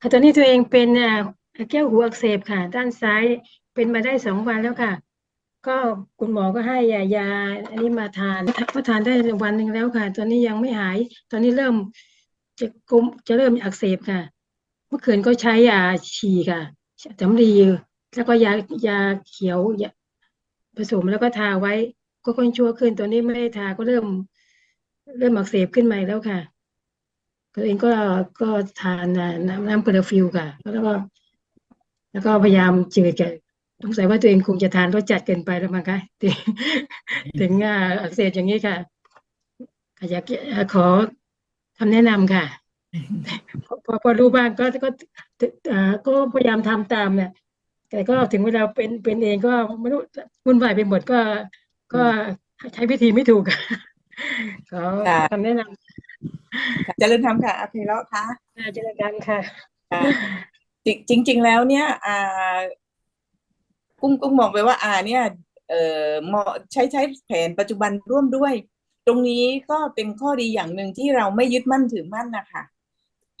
ค่ะตอนนี้ตัวเองเป็นอ่าแก้วหูอักเสบค่ะ ด้านซ้ายเป็นมาได้สองวันแล้วค่ะ ก็คุณหมอก็ให้ยายาอันนี้มาทานก็ทานได้วันหนึ่งแล้วค่ะ ตอนนี้ยังไม่หาย ตอนนี้เริ่มจะกลมจะเริ่มอักเสบค่ะ เมื่อคืนก็ใช้ยาฉี่ค่ะสำลีแล้วก็ยายาเขียวยาผสมแล้วก็ทาไว้ ก็ค่อยชั่วขึ้นตอนนี้ไม่ได้ทาก็เริ่ม เริ่มอักเสบขึ้นมาแล้วค่ะ ตัวเองก็ก็ทานอ่าน้ำน้ำคลอโรฟิลค่ะ แล้วก็ แล้วก็พยายามจืดกับสงสัยว่าตัวเองคงจะทานรสจัดเกินไปแล้วมั้งคะถึงถึงอ่าอักเสบอย่างนี้ค่ะอยากขอคำแนะนำค่ะพอพอพอรู้บ้างก็ก็อ่าก็พยายามทำตามเนี่ยแต่ก็ถึงเวลาเป็นเป็นเองก็ไม่รู้วุ่นวายไปหมดก็ ก็ใช้วิธีไม่ถูกค่ะขอค่ะคำแนะนค่ะ เจริญธรรมค่ะอาเพเราะค่ะำค่ะเจริญกันค่ะค่ะจริงจริง ๆ แล้วเนี่ยอ่ากุ้งกุ้งมองไปว่าอ่าเนี่ยเอ่อเหมาะใช้ใช้แผนปัจจุบันร่วมด้วย ตรงนี้ก็เป็นข้อดีอย่างหนึ่งที่เราไม่ยึดมั่นถือมั่นนะคะ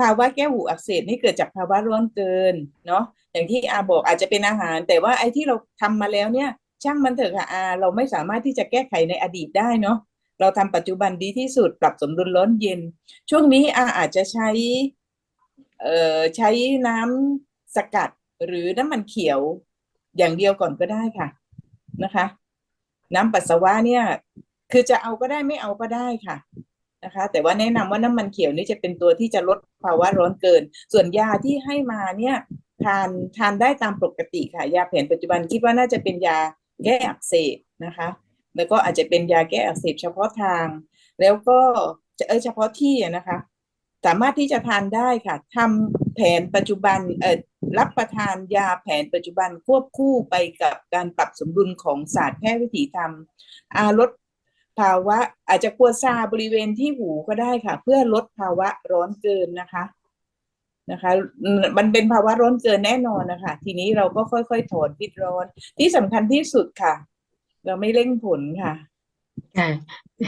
ภาวะแก้วหูอักเสบนี่เกิดจากภาวะร้อนเกินเนาะอย่างที่อาบอกอาจจะเป็นอาหาร แต่ว่าไอ้ที่เราทำมาแล้วเนี่ย ช่างมันเถอะค่ะอาเราไม่สามารถที่จะแก้ไขในอดีตได้เนาะ เราทำปัจจุบันดีที่สุดปรับสมดุลร้อนเย็น ช่วงนี้อาอาจจะใช้เอ่อใช้น้ำสกัดหรือน้ำมันเขียวอย่างเดียวก่อนก็ได้ค่ะนะคะ น้ำปัสสาวะเนี่ย คือจะเอาก็ได้ไม่เอาก็ได้ค่ะนะคะ แต่ว่าแนะนำว่าน้ำมันเขียวนี่จะเป็นตัวที่จะลดภาวะร้อนเกิน ส่วนยาที่ให้มาเนี่ยทานทานได้ตามปกติค่ะ ยาแผนปัจจุบันคิดว่าน่าจะเป็นยาแก้อักเสบนะคะ แล้วก็อาจจะเป็นยาแก้อักเสบเฉพาะทาง แล้วก็เออเฉพาะที่อะนะคะ สามารถที่จะทานได้ค่ะทำแผนปัจจุบันเอ่อรับประทานยาแผนปัจจุบันควบคู่ไปกับการปรับสมดุลของศาสตร์แพทย์วิถีธรรมอาลดภาวะอาจจะกลัวซาบริเวณที่หูก็ได้ค่ะ เพื่อลดภาวะร้อนเกินนะคะนะคะมมันเป็นภาวะร้อนเกินแน่นอนนะคะ ทีนี้เราก็ค่อยๆถอนพิษร้อนที่สำคัญที่สุดค่ะ เราไม่เร่งผลค่ะ ค่ะ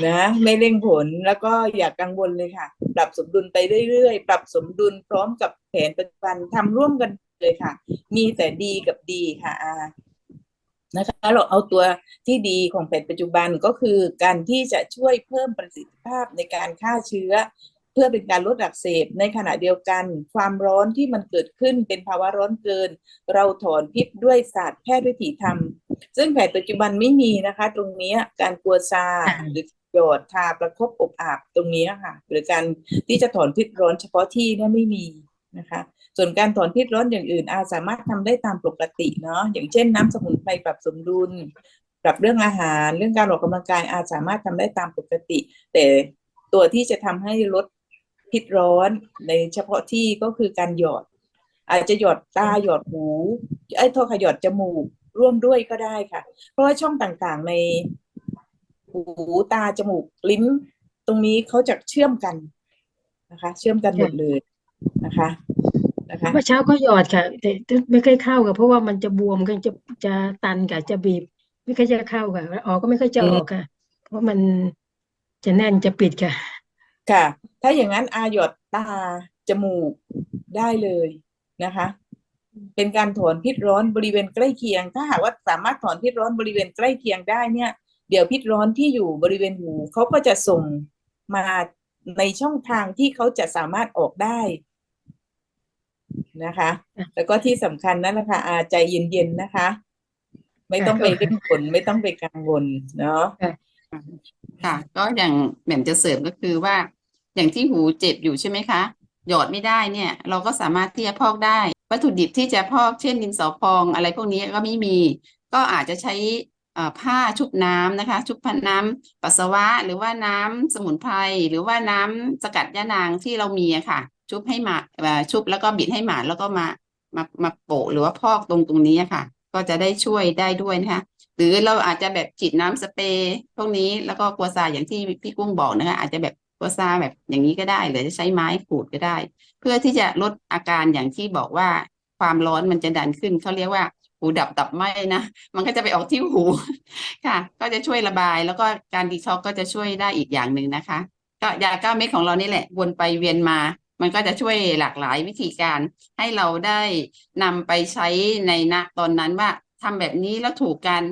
นะ ไม่เร่งผลแล้วก็อย่ากังวลเลยค่ะ ปรับสมดุลไปเรื่อยๆ ปรับสมดุลพร้อมกับแผนปัจจุบันทำร่วมกันเลยค่ะ มีแต่ดีกับดีค่ะอานะคะเราเอาตัวที่ดีของแผนปัจจุบันก็คือการที่จะช่วยเพิ่มประสิทธิภาพในการฆ่าเชื้อ เพื่อเป็นการลดอักเสบในขณะเดียวกัน ความร้อนที่มันเกิดขึ้นเป็นภาวะร้อนเกิน เราถอนพิษด้วยศาสตร์แพทย์วิถีธรรม ซึ่งแผนปัจจุบันไม่มีนะคะ ตรงเนี้ยการกลัวซาค่ะหรือหยอดทาประคบอบอาบตรงเนี้ยค่ะ หรือการที่จะถอนพิษร้อนเฉพาะที่เนี่ยไม่มีนะคะ ส่วนการถอนพิษร้อนอย่างอื่นอาสามารถทำได้ตามปกติเนาะอย่างเช่นน้ำสมุนไพรปรับสมดุลปรับเรื่องอาหาร เรื่องการออกกำลังกายอาสามารถทำได้ตามปกติ แต่ตัวที่จะทำให้ลดพิษร้อนในเฉพาะที่ก็คือการหยอด อาจจะหยอดตาหยอดหูไอ้ยโทษค่ะหยอดจมูก ร่วมด้วยก็ได้ค่ะ เพราะว่าช่องต่างๆในหูตาจมูกลิ้น ตรงนี้เขาจะเชื่อมกันนะคะ เชื่อมกันหมดเลยนะคะนะคะเมื่อเช้าก็หยอดค่ะ แต่ไม่เคยเข้าค่ะเพราะว่ามันจะบวมก็จะจะตันค่ะจะบีบ ไม่ค่อยจะเข้าค่ะออกก็ไม่ค่อยจะออกค่ะ เพราะมันจะแน่นจะปิดค่ะ ค่ะ ถ้าอย่างนั้นอาหยอดตาจมูกได้เลยนะคะ เป็นการถอนพิษร้อนบริเวณใกล้เคียง ถ้าหากว่าสามารถถอนพิษร้อนบริเวณใกล้เคียงได้เนี่ย เดี๋ยวพิษร้อนที่อยู่บริเวณหูเขาก็จะส่งมาในช่องทางที่เขาจะสามารถออกได้นะคะ แล้วก็ที่สำคัญนั่นแหละค่ะอาใจเย็นๆนะคะ ไม่ต้องไปเร่งผลไม่ต้องไปกังวลเนาะค่ะ ก็อย่างแหม่มจะเสริมก็คือว่า อย่างที่หูเจ็บอยู่ใช่ไหมคะ หยอดไม่ได้เนี่ย เราก็สามารถที่จะพอกได้ วัตถุดิบที่จะพอกเช่นดินสอพองอะไรพวกนี้ก็ไม่มี ก็อาจจะใช้ผ้าชุบน้ำนะคะ ชุบพันน้ำปัสสาวะ หรือว่าน้ำสมุนไพรหรือว่าน้ำสกัดยะนางที่เรามีอะค่ะ ชุบให้หมาชุบแล้วก็บิดให้หมาแล้วก็มามามาโปะหรือว่าพอกตรงตรงนี้ค่ะ ก็จะได้ช่วยได้ด้วยนะคะหรือเราอาจจะแบบฉีดน้ำสเปรย์พวกนี้แล้วก็กัวซาอย่างที่พี่กุ้งบอกนะคะอาจจะแบบ กัวซาแบบอย่างนี้ก็ได้หรือจะใช้ไม้ขูดก็ได้ เพื่อที่จะลดอาการอย่างที่บอกว่าความร้อนมันจะดันขึ้นเขาเรียกว่าหูดับตับไหมนะมันก็จะไปออกที่หูค่ะ ก็จะช่วยระบายแล้วก็การดีท็อกก็จะช่วยได้อีกอย่างหนึ่งนะคะ ก็ยาเก้าเม็ดของเรานี่แหละวนไปเวียนมา มันก็จะช่วยหลากหลายวิธีการ ให้เราได้นำไปใช้ในณตอนนั้นว่าทำแบบนี้แล้วถูกกัน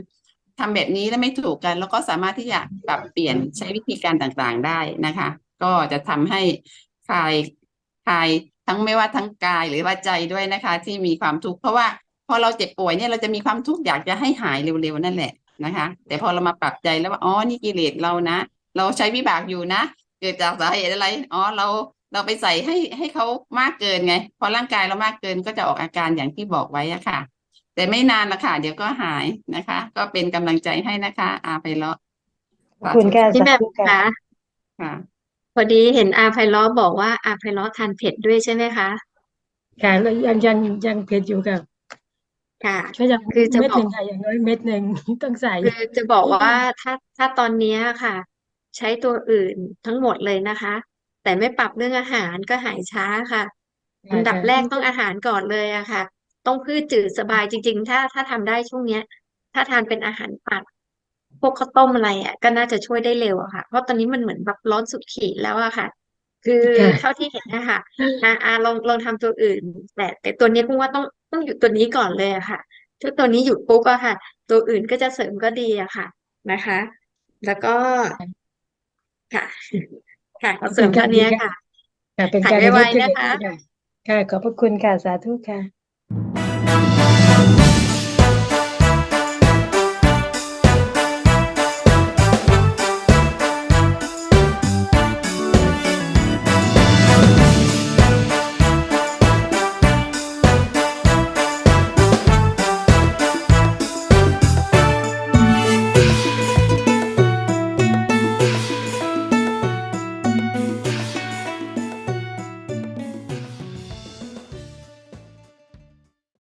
ทำแบบนี้แล้วไม่ถูกกัน แล้วก็สามารถที่จะปรับเปลี่ยนใช้วิธีการต่างๆได้นะคะ ก็จะทำให้คลายคลายทั้งไม่ว่าทั้งกายหรือว่าใจด้วยนะคะ ที่มีความทุกข์เพราะว่าพอเราเจ็บป่วยเนี่ยเราจะมีความทุกข์อยากจะให้หายเร็วๆนั่นแหละนะคะ แต่พอเรามาปรับใจแล้วว่าอ๋อนี่กิเลสเรานะ เราใช้วิบากอยู่นะ เกิดจากสาเหตุอะไรอ๋อเราเราไปใส่ให้ให้เขามากเกินไง พอร่างกายเรามากเกินก็จะออกอาการอย่างที่บอกไว้อะค่ะ แต่ไม่นานละค่ะ เดี๋ยวก็หายนะคะ ก็เป็นกำลังใจให้นะคะ อาไปเลาะขอบคุณค่ะพี่แหม่สามธุค่ะคะค่ะ พอดีเห็นอาไพเราะบอกว่าอาไพเราะทานเผ็ดด้วยใช่ไหมคะค่ะแล้วยังยังยังเผ็ดอยู่ค่ะค่ะ ก็ยังคือจะเม็ดบอหกนึ่งค่ะอย่างน้อยเม็ดหนึ่ง ต้องใส่ คือจะบอกว่าถ้าถ้าตอนเนี้ยค่ะ ใช้ตัวอื่นทั้งหมดเลยนะคะ แต่ไม่ปรับเรื่องอาหารก็หายช้าค่ะค่ะอันดับค่ะแรกต้องอาหารก่อนเลยอะค่ะ ต้องพืชจืดสบายจริง ๆ ถ้าถ้าทำได้ช่วงเนี้ย ถ้าทานเป็นอาหารปัดพวกข้าวต้มอะไรอะก็น่าจะช่วยได้เร็วอะค่ะ เพราะตอนนี้มันเหมือนแบบร้อนสุดขีดแล้วอะค่ะ คือค่ะเท่าที่เห็นนะคะอาอาลองลองทำตัวอื่น แต่แต่ตัวนี้คุณว่าต้องต้องหยุดตัวนี้ก่อนเลยอะค่ะถ้าตัวนี้หยุดปุ๊บอะค่ะ ตัวอื่นก็จะเสริมก็ดีอะค่ะนะคะ แล้วก็ค่ะ ค่ะขอบเสริคุณมค่ะตัวเนี้ยดีค่ะค่ะค่ะเป็นหายการไวลดๆที่นะคะค่ะค่ะขอบพระคุณค่ะสาธุค่ะ